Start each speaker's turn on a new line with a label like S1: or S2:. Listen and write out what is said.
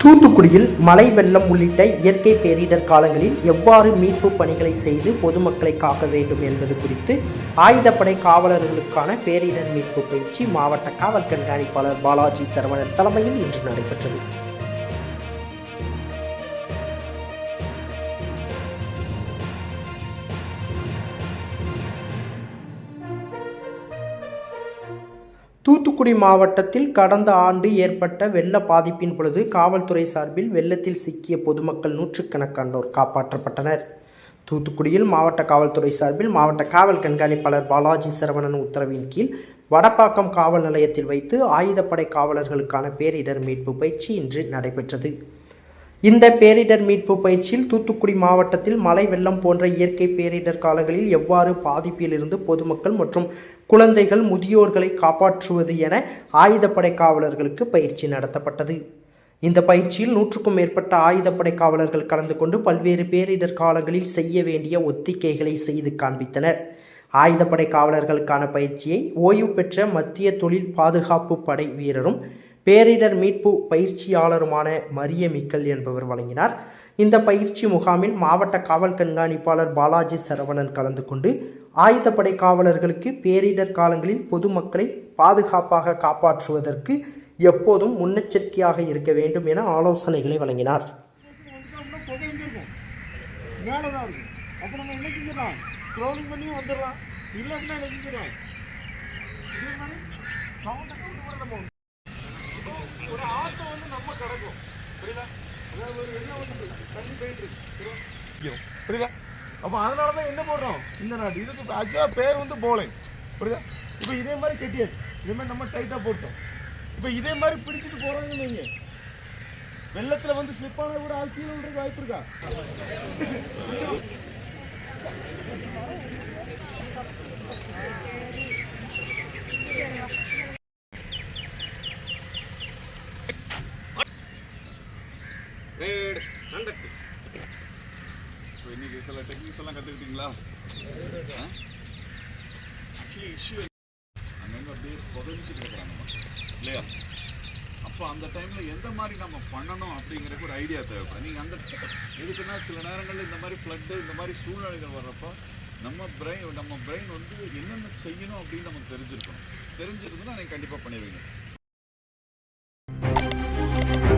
S1: தூத்துக்குடியில் மழை வெள்ளம் உள்ளிட்ட இயற்கை பேரிடர் காலங்களில் எவ்வாறு மீட்பு பணிகளை செய்து பொதுமக்களை காக்க வேண்டும் என்பது குறித்து ஆயுதப்படை காவலர்களுக்கான பேரிடர் மீட்பு பயிற்சி மாவட்ட காவல் கண்காணிப்பாளர் பாலாஜி சரவணன் தலைமையில் இன்று நடைபெற்றது. தூத்துக்குடி மாவட்டத்தில் கடந்த ஆண்டு ஏற்பட்ட வெள்ள பாதிப்பின் பொழுது காவல்துறை சார்பில் வெள்ளத்தில் சிக்கிய பொதுமக்கள் நூற்றுக்கணக்கானோர் காப்பாற்றப்பட்டனர். தூத்துக்குடியில் மாவட்ட காவல்துறை சார்பில் மாவட்ட காவல் கண்காணிப்பாளர் பாலாஜி சரவணன் உத்தரவின் கீழ் வடப்பாக்கம் காவல் நிலையத்தில் வைத்து ஆயுதப்படை காவலர்களுக்கான பேரிடர் மீட்பு பயிற்சி இன்று நடைபெற்றது. இந்த பேரிடர் மீட்பு பயிற்சியில் தூத்துக்குடி மாவட்டத்தில் மழை வெள்ளம் போன்ற இயற்கை பேரிடர் காலங்களில் எவ்வாறு பாதிப்பிலிருந்து பொதுமக்கள் மற்றும் குழந்தைகள் முதியோர்களை காப்பாற்றுவது என ஆயுதப்படை காவலர்களுக்கு பயிற்சி நடத்தப்பட்டது. இந்த பயிற்சியில் நூற்றுக்கும் மேற்பட்ட ஆயுதப்படை காவலர்கள் கலந்து கொண்டு பல்வேறு பேரிடர் காலங்களில் செய்ய வேண்டிய ஒத்திகைகளை செய்து காண்பித்தனர். ஆயுதப்படை காவலர்களுக்கான பயிற்சியை ஓய்வு பெற்ற மத்திய தொழில் பாதுகாப்பு படை வீரரும் பேரிடர் மீட்பு பயிற்சியாளருமான மரிய மிக்கல் என்பவர் வழங்கினார். இந்த பயிற்சி முகாமில் மாவட்ட காவல் கண்காணிப்பாளர் பாலாஜி சரவணன் கலந்து கொண்டு ஆயுதப்படை காவலர்களுக்கு பேரிடர் காலங்களில் பொதுமக்களை பாதுகாப்பாக காப்பாற்றுவதற்கு எப்போதும் முன்னெச்சரிக்கையாக இருக்க வேண்டும் என ஆலோசனைகளை வழங்கினார்.
S2: வந்துட்டோம்னா நம்ம புரியுதா? புரியுதா? அப்போ அதனால தான் என்ன போடுறோம்? இந்த நாட்டு இதுக்கு ஆக்சுவலாக பேர் வந்து போலிங் புரியுதா? இப்போ இதே மாதிரி கெட்டியாச்சு. இதே மாதிரி நம்ம டைட்டாக போட்டோம். இப்போ இதே மாதிரி பிடிச்சிட்டு போகிறோம்னு வைங்க. வெள்ளத்துல வந்து ஸ்லிப் ஆன கூட ஆள் கீழே விடுறதுக்கு வாய்ப்பு இருக்கா?
S3: ஸோ இன்னைக்கு சில டெக்னிக்ஸ் எல்லாம் கற்றுக்கிட்டீங்களா ஆக்சுவலி இஷ்யூ அங்கங்கே அப்படியே புதஞ்சிட்டு இருக்கிறாங்க இல்லையா? அப்போ அந்த டைமில் எந்த மாதிரி நம்ம பண்ணணும் அப்படிங்கிறக்கு ஒரு ஐடியா தேவைப்படும். நீங்கள் அந்த எதுக்குன்னா சில நேரங்களில் இந்த மாதிரி ஃப்ளட்டு இந்த மாதிரி சூழ்நிலைகள் வர்றப்போ நம்ம பிரெயின் நம்ம பிரெயின் வந்து என்னென்ன செய்யணும் அப்படின்னு நமக்கு தெரிஞ்சிருக்கணும். தெரிஞ்சிருந்ததுன்னா நீங்கள் கண்டிப்பாக பண்ணிடுவீங்க.